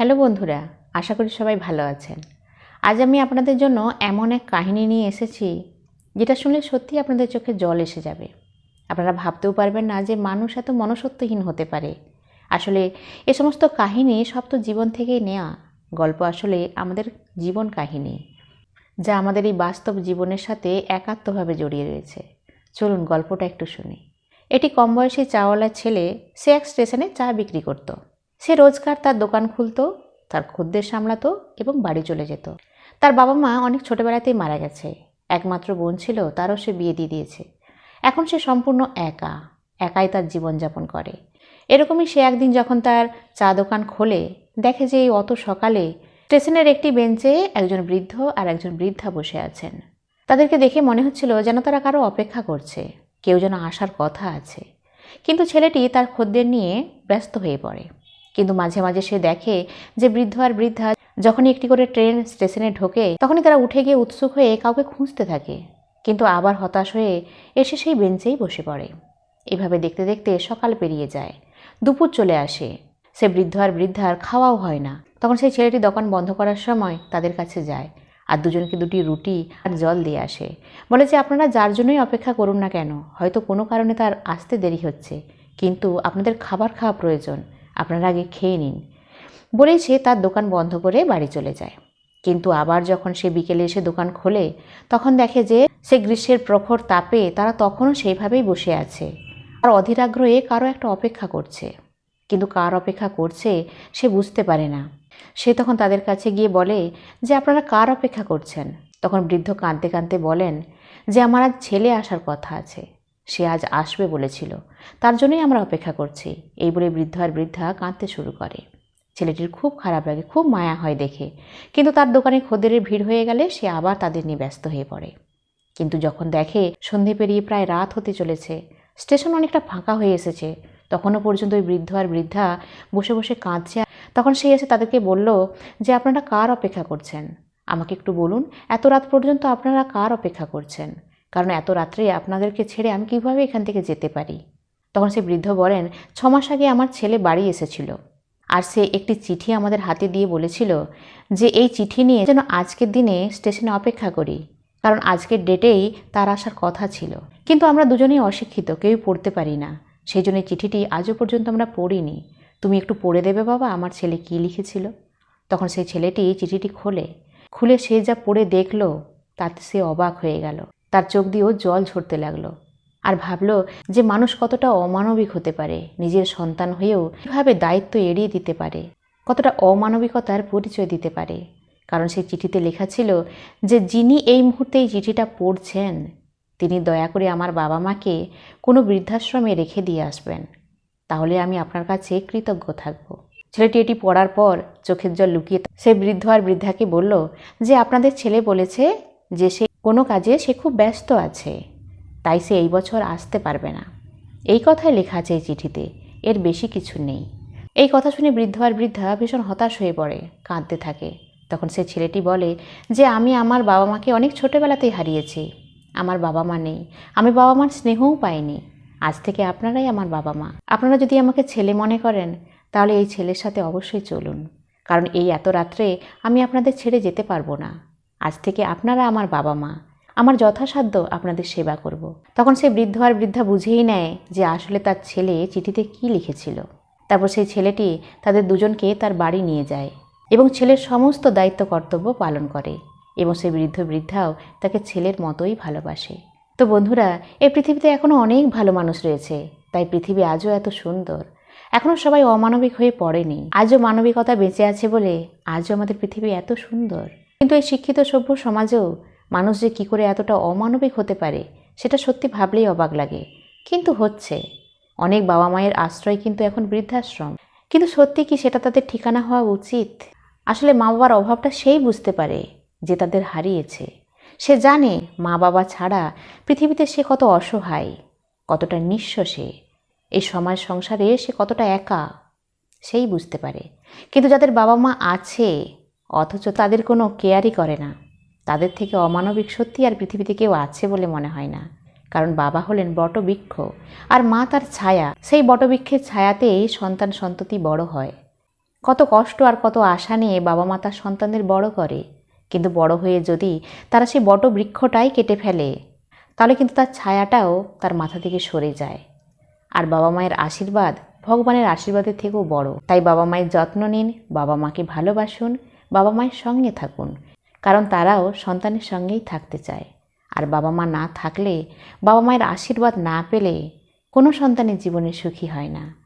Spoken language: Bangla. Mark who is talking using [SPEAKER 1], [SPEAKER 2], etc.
[SPEAKER 1] হ্যালো বন্ধুরা, আশা করি সবাই ভালো আছেন। আজ আমি আপনাদের জন্য এমন এক কাহিনী নিয়ে এসেছি, যেটা শুনলে সত্যি আপনাদের চোখে জল এসে যাবে। আপনারা ভাবতেও পারবেন না যে মানুষ এত মনসত্বহীন হতে পারে। আসলে এ সমস্ত কাহিনী সব তো জীবন থেকেই নেওয়া গল্প আসলে আমাদের জীবন কাহিনী, যা আমাদের এই বাস্তব জীবনের সাথে একাত্মভাবে জড়িয়ে রয়েছে। চলুন গল্পটা একটু শুনি। এটি কম বয়সী চাওয়ালার ছেলে, সে এক স্টেশনে চা বিক্রি করত। সে রোজকার তার দোকান খুলতো, তার খদ্দের সামলাতো এবং বাড়ি চলে যেত। তার বাবা মা অনেক ছোটোবেলাতেই মারা গেছে। একমাত্র বোন ছিল, তারও সে বিয়ে দিয়ে দিয়েছে। এখন সে সম্পূর্ণ একা, একাই তার জীবনযাপন করে। এরকমই সে একদিন যখন তার চা দোকান খোলে, দেখে যে এই অত সকালে স্টেশনের একটি বেঞ্চে একজন বৃদ্ধ আর একজন বৃদ্ধা বসে আছেন। তাদেরকে দেখে মনে হচ্ছিল যেন তারা কারও অপেক্ষা করছে, কেউ যেন আসার কথা আছে। কিন্তু ছেলেটি তার খদ্দের নিয়ে ব্যস্ত হয়ে পড়ে। কিন্তু মাঝে মাঝে সে দেখে যে বৃদ্ধ আর বৃদ্ধা যখনই একটি করে ট্রেন স্টেশনে ঢোকে, তখনই তারা উঠে গিয়ে উৎসুক হয়ে কাউকে খুঁজতে থাকে। কিন্তু আবার হতাশ হয়ে এসে সেই বেঞ্চেই বসে পড়ে। এভাবে দেখতে দেখতে সকাল পেরিয়ে যায়। দুপুর চলে আসে। সে বৃদ্ধ আর বৃদ্ধার খাওয়াও হয় না। তখন সেই ছেলেটি দোকান বন্ধ করার সময় তাদের কাছে যায় আর দুজনকে দুটি রুটি আর জল দিয়ে আসে। বলে যে, আপনারা যার জন্যই অপেক্ষা করুন না কেন? হয়তো কোনো কারণে তার আসতে দেরি হচ্ছে। কিন্তু আপনাদের খাবার খাওয়া প্রয়োজন। আপনারা আগে খেয়ে নিন। বলেই সে তার দোকান বন্ধ করে বাড়ি চলে যায়। কিন্তু আবার যখন সে বিকেলে এসে দোকান খোলে, তখন দেখে যে সে গ্রীষ্মের প্রখর তাপে তারা তখনও সেইভাবেই বসে আছে। আর অধীর আগ্রহে কারও একটা অপেক্ষা করছে। কিন্তু কার অপেক্ষা করছে, সে বুঝতে পারে না। সে তখন তাদের কাছে গিয়ে বলে যে, আপনারা কার অপেক্ষা করছেন? তখন বৃদ্ধ কাঁদতে কাঁদতে বলেন যে, আমার আজ ছেলে আসার কথা আছে। সে আজ আসবে বলেছিল। তার জন্যই আমরা অপেক্ষা করছি। এই বলে বৃদ্ধ আর বৃদ্ধা কাঁদতে শুরু করে। ছেলেটির খুব খারাপ লাগে, খুব মায়া হয় দেখে। কিন্তু তার দোকানে খদ্দের ভিড় হয়ে গেলে সে আবার তাদের নিয়ে ব্যস্ত হয়ে পড়ে। কিন্তু যখন দেখে সন্ধে পেরিয়ে প্রায় রাত হতে চলেছে, স্টেশন অনেকটা ফাঁকা হয়ে এসেছে। তখনও পর্যন্ত ওই বৃদ্ধ আর বৃদ্ধা বসে বসে কাঁদছে তখন সে এসে তাদেরকে বলল যে, আপনারা কার অপেক্ষা করছেন? আমাকে একটু বলুন, এত রাত পর্যন্ত আপনারা কার অপেক্ষা করছেন? কারণ এত রাত্রে আপনাদেরকে ছেড়ে আমি কীভাবে এখান থেকে যেতে পারি? তখন সে বৃদ্ধ বলেন ছ মাস আগে আমার ছেলে বাড়ি এসেছিল। আর সে একটি চিঠি আমাদের হাতে দিয়ে বলেছিল যে, এই চিঠি নিয়ে যেন আজকের দিনে স্টেশনে অপেক্ষা করি। কারণ আজকের ডেটেই তার আসার কথা ছিল। কিন্তু আমরা দুজনেই অশিক্ষিত, কেউই পড়তে পারি না। সেই জন্য চিঠিটি আজও পর্যন্ত আমরা পড়িনি। তুমি একটু পড়ে দেবে বাবা, আমার ছেলে কী লিখেছিল? তখন সেই ছেলেটি চিঠিটি খোলে। খুলে সে যা পড়ে দেখল, তাতে সে অবাক হয়ে গেল। তার চোখ দিয়েও জল ঝরতে লাগল আর ভাবলো যে মানুষ কতটা অমানবিক হতে পারে, নিজের সন্তান হয়েও কীভাবে দায়িত্ব এড়িয়ে দিতে পারে, কতটা অমানবিকতার পরিচয় দিতে পারে। কারণ সেই চিঠিতে লেখা ছিল যে যিনি এই মুহূর্তে এই চিঠিটা পড়ছেন, তিনি দয়া করে আমার বাবা মাকে কোনো বৃদ্ধাশ্রমে রেখে দিয়ে আসবেন। তাহলে আমি আপনার কাছে কৃতজ্ঞ থাকব। ছেলেটি এটি পড়ার পর চোখের জল লুকিয়ে সে বৃদ্ধ আর বৃদ্ধাকে বলল যে আপনাদের ছেলে বলেছে যে সে কোনো কাজে সে খুব ব্যস্ত আছে, তাই সে এই বছর আসতে পারবে না। এই কথাই লেখা আছে এই চিঠিতে, এর বেশি কিছু নেই। এই কথা শুনে বৃদ্ধ আর বৃদ্ধা ভীষণ হতাশ হয়ে পড়ে, কাঁদতে থাকে। তখন সে ছেলেটি বলে যে, আমি আমার বাবা মাকে অনেক ছোটোবেলাতেই হারিয়েছি। আমার বাবা মা নেই। আমি বাবা মার স্নেহও পাইনি। আজ থেকে আপনারাই আমার বাবা মা আপনারা যদি আমাকে ছেলে মনে করেন, তাহলে এই ছেলের সাথে অবশ্যই চলুন। কারণ এই এত রাত্রে আমি আপনাদের ছেড়ে যেতে পারব না। আজ থেকে আপনারা আমার বাবা মা। আমার যথাসাধ্য আপনাদের সেবা করব। তখন সে বৃদ্ধ আর বৃদ্ধা বুঝেই নেয় যে আসলে তার ছেলে চিঠিতে কি লিখেছিল। তারপর সেই ছেলেটি তাদের দুজনকে তার বাড়ি নিয়ে যায় এবং ছেলের সমস্ত দায়িত্ব কর্তব্য পালন করে এবং সে বৃদ্ধ বৃদ্ধাও তাকে ছেলের মতোই ভালোবাসে। তো বন্ধুরা, এই পৃথিবীতে এখনও অনেক ভালো মানুষ রয়েছে, তাই পৃথিবী আজও এত সুন্দর। এখনও সবাই অমানবিক হয়ে পড়েনি। আজও মানবিকতা বেঁচে আছে বলে আজও আমাদের পৃথিবী এত সুন্দর। কিন্তু এই শিক্ষিত সভ্য সমাজেও মানুষ যে কী করে এতটা অমানবিক হতে পারে, সেটা সত্যি ভাবলেই অবাক লাগে। কিন্তু হচ্ছে, অনেক বাবা মায়ের আশ্রয় কিন্তু এখন বৃদ্ধাশ্রম। কিন্তু সত্যি কি সেটা তাদের ঠিকানা হওয়া উচিত? আসলে মা বাবার অভাবটা সেই বুঝতে পারে যে তাদের হারিয়েছে। সে জানে মা বাবা ছাড়া পৃথিবীতে সে কত অসহায়, কতটা নিঃস্ব সে এই সমাজ সংসারে সে কতটা একা, সেই বুঝতে পারে। কিন্তু যাদের বাবা মা আছে অথচ তাদের কোনো কেয়ারই করে না। তাদের থেকে অমানবিক সত্যি আর পৃথিবীতে কেউ আছে বলে মনে হয় না। কারণ বাবা হলেন বটবৃক্ষ, আর মা তার ছায়া। সেই বটবৃক্ষের ছায়াতেই সন্তান সন্ততি বড় হয়। কত কষ্ট আর কত আশা নিয়ে বাবা মা তার সন্তানদের বড় করে। কিন্তু বড় হয়ে যদি তারা সেই বট বৃক্ষটাই কেটে ফেলে, তাহলে কিন্তু তার ছায়াটাও তার মাথা থেকে সরে যায়। আর বাবা মায়ের আশীর্বাদ ভগবানের আশীর্বাদের থেকেও বড়। তাই বাবা মায়ের যত্ন নিন বাবা মাকে ভালোবাসুন বাবা মায়ের সঙ্গে থাকুন, কারণ তারাও সন্তানের সঙ্গেই থাকতে চায়। আর বাবা মা না থাকলে, বাবা মায়ের আশীর্বাদ না পেলে কোনো সন্তানের জীবনে সুখী হয় না।